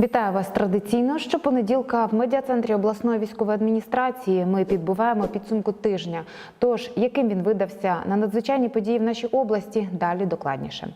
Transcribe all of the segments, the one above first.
Вітаю вас традиційно. Щопонеділка в медіа-центрі обласної військової адміністрації ми підбуваємо підсумку тижня. Тож, яким він видався на надзвичайні події в нашій області, далі докладніше.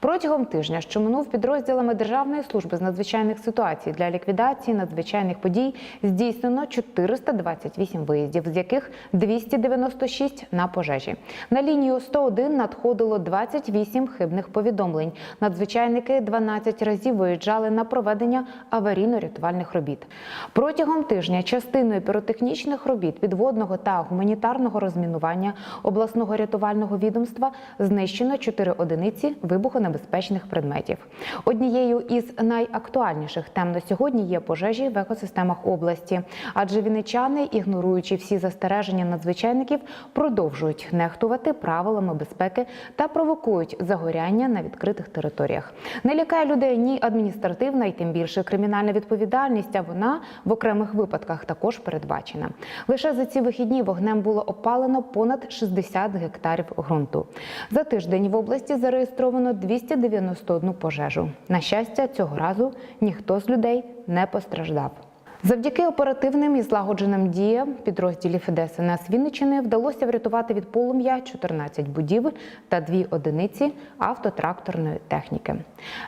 Протягом тижня, що минув підрозділами Державної служби з надзвичайних ситуацій для ліквідації надзвичайних подій, здійснено 428 виїздів, з яких 296 на пожежі. На лінію 101 надходило 28 хибних повідомлень. Надзвичайники 12 разів виїжджали на проведення аварійно-рятувальних робіт. Протягом тижня частиною піротехнічних робіт підводного та гуманітарного розмінування обласного рятувального відомства знищено 4 одиниці вибухонебезпечних предметів. Однією із найактуальніших тем на сьогодні є пожежі в екосистемах області, адже вінничани, ігноруючи всі застереження надзвичайників, продовжують нехтувати правилами безпеки та провокують загоряння на відкритих територіях. Не лякає людей ні адміністративна, і тим більше кримінальна відповідальність. А вона в окремих випадках також передбачена. Лише за ці вихідні вогнем було опалено понад 60 гектарів ґрунту. За тиждень в області зареєстровано 291 пожежу. На щастя, цього разу ніхто з людей не постраждав. Завдяки оперативним і злагодженим діям підрозділів ДСНС Вінничини вдалося врятувати від полум'я 14 будівель та дві одиниці автотракторної техніки.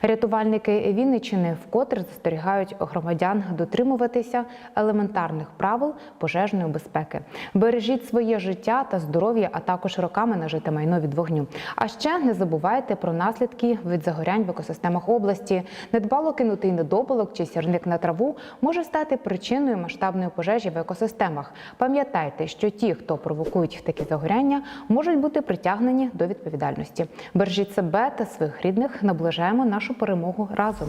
Рятувальники Вінничини вкотре застерігають громадян дотримуватися елементарних правил пожежної безпеки. Бережіть своє життя та здоров'я, а також роками нажите майно від вогню. А ще не забувайте про наслідки від загорянь в екосистемах області. Недбало кинутий недопалок чи сірник на траву може стати причиною масштабної пожежі в екосистемах. Пам'ятайте, що ті, хто провокують такі загоряння, можуть бути притягнені до відповідальності. Бережіть себе та своїх рідних, наближаємо нашу перемогу разом.